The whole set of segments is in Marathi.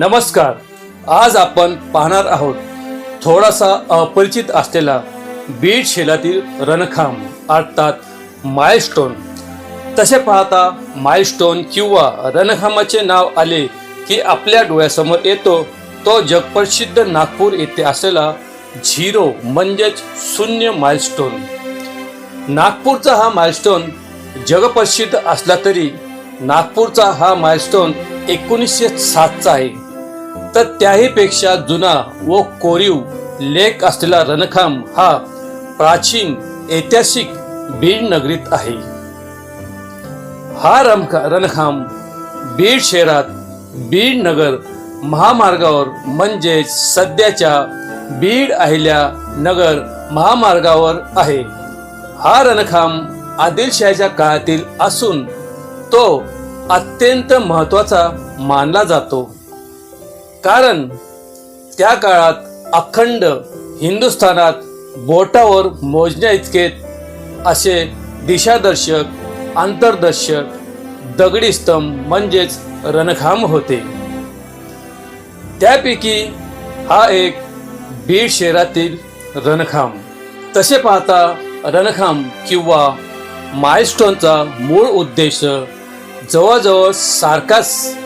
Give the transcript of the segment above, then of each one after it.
नमस्कार. आज आपण पाहणार आहोत थोडासा अपरिचित असलेला बीड शेलातील रणखांब अर्थात माइलस्टोन तसे पाहता माइलस्टोन किंवा रणखांबाचे नाव आले की आपल्या डोळ्यासमोर येतो तो जगप्रसिद्ध नागपूर येथे असलेला झिरो म्हणजेच शून्य माइलस्टोन नागपूरचा हा माइलस्टोन जगप्रसिद्ध असला तरी नागपूरचा हा माइलस्टोन एकोणीसशे सातचा आहे. तर त्याहीपेक्षा जुना व कोरीव लेख असलेला रणखांब हा प्राचीन ऐतिहासिक बीड नगरीत आहे. हा रमखा रणखांब बीड शहरात बीड नगर महामार्गावर म्हणजेच सध्याच्या बीड अहिल्या नगर महामार्गावर आहे. हा रणखांब आदिलशाहीच्या काळातील असून तो अत्यंत महत्त्वाचा मानला जातो. कारण त्या काळात अखंड हिंदुस्थानात बोटावर मोजण्या इतकेत असे दिशादर्शक आंतरदर्शक दगडी स्तंभ म्हणजेच रणखांब होते. त्यापैकी हा एक बीड शहरातील रणखांब. तसे पाहता रणखांब किंवा मायस्टोनचा मूळ उद्देश जवळजवळ सारखाच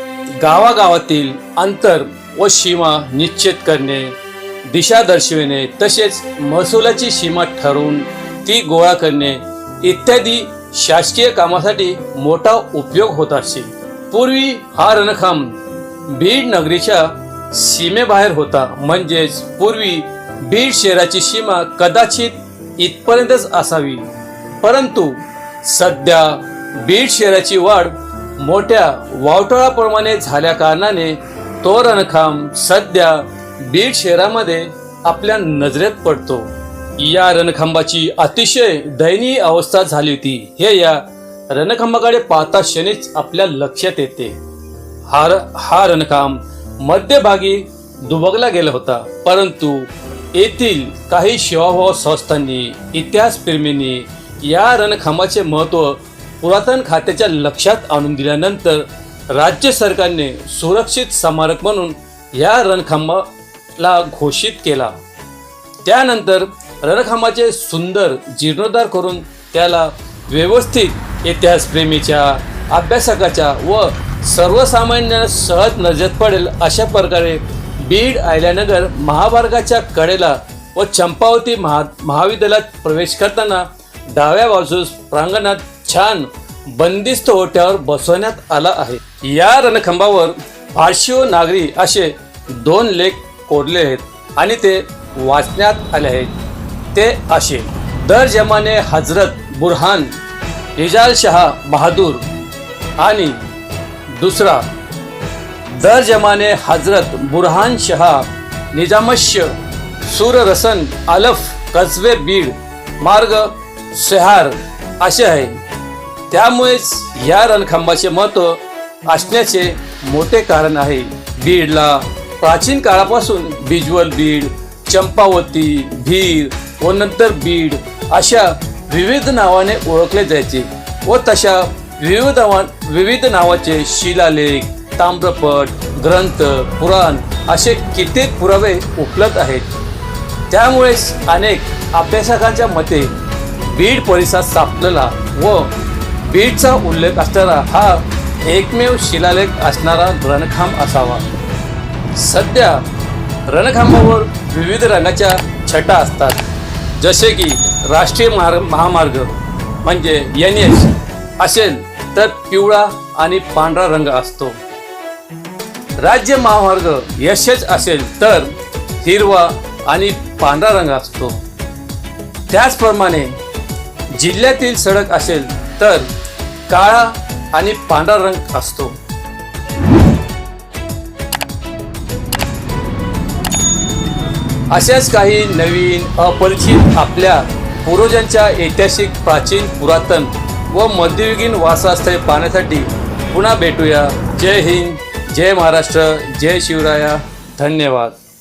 गावागावातील अंतर व सीमा निश्चित करणे दिशा दर्शविणे तसेच महसुलाची सीमा ठरवून ती गोळा करणे इत्यादी शासकीय कामासाठी मोठा उपयोग होत असे. पूर्वी हा रणखांब बीड नगरीच्या सीमेबाहेर होता. म्हणजेच पूर्वी बीड शहराची सीमा कदाचित इथपर्यंतच असावी. परंतु सध्या बीड शहराची वाढ मोठ्या वावटळाप्रमाणे झाल्या कारणाने तो रणखांब सध्या बीड शहरामध्ये आपल्या नजरेत पडतो. या रणखांबाची अतिशय दयनीय अवस्था झाली होती. हे या रणखांबाकडे पाहता क्षणीच आपल्या लक्षात येते. हा हा रणखांब मध्यभागी दुबगला गेला होता. परंतु येथील काही शिवाभाव संस्थांनी इतिहासप्रेमींनी या रणखांबाचे महत्त्व पुरातन खात्याच्या लक्षात आणून दिल्यानंतर राज्य सरकारने सुरक्षित स्मारक म्हणून या रणखांबाला घोषित केला. त्यानंतर रणखांबाचे सुंदर जीर्णोद्धार करून त्याला व्यवस्थित इतिहासप्रेमीच्या अभ्यासकाच्या व सर्वसामान्य सहज नजरेत पडेल अशा प्रकारे बीड आयल्यानगर महामार्गाच्या कडेला व चंपावती महा महाविद्यालयात प्रवेश करताना डाव्या बाजूस प्रांगणात छान बंदिस्त ओट्यावर बसवण्यात आला आहे. या रणखंबावर फारशी व नागरी असे दोन लेख कोरले आहेत आणि ते वाचण्यात आले आहेत. ते असे दर जमाने हजरत बुरहान इजाल शहा बहादूर आणि दुसरा दर जमाने हजरत बुरहान शहा निजामश्य सूर रसन अलफ कस्बे बीड मार्ग सेहार असे आहे. त्यामुळेच या रणखांबाचे महत्त्व असण्याचे मोठे कारण आहे. बीडला प्राचीन काळापासून बिजवल बीड चंपावती भीर व नंतर बीड अशा विविध नावाने ओळखले जायचे व तशा विविध विविध नावाचे शिलालेख ताम्रपट ग्रंथ पुराण असे कित्येक पुरावे उपलब्ध आहेत. त्यामुळेच अनेक अभ्यासकांच्या मते बीड परिसर सापडलेला व बीडचा उल्लेख असणारा हा एकमेव शिलालेख असणारा रणखांब असावा. सध्या रणखांबावर विविध रंगाच्या छटा असतात. जसे की राष्ट्रीय मार्ग महामार्ग म्हणजे एन एच असेल तर पिवळा आणि पांढरा रंग असतो. राज्य महामार्ग एस एच असेल तर हिरवा आणि पांढरा रंग असतो. त्याचप्रमाणे जिल्ह्यातील सडक असेल तर काळा आणि पांढरा रंग असतो. अशाच काही नवीन अपरिचित आपल्या पूर्वजांच्या ऐतिहासिक प्राचीन पुरातन व मध्ययुगीन वासास्थळे पाहण्यासाठी पुन्हा भेटूया. जय हिंद जय महाराष्ट्र जय शिवराया. धन्यवाद.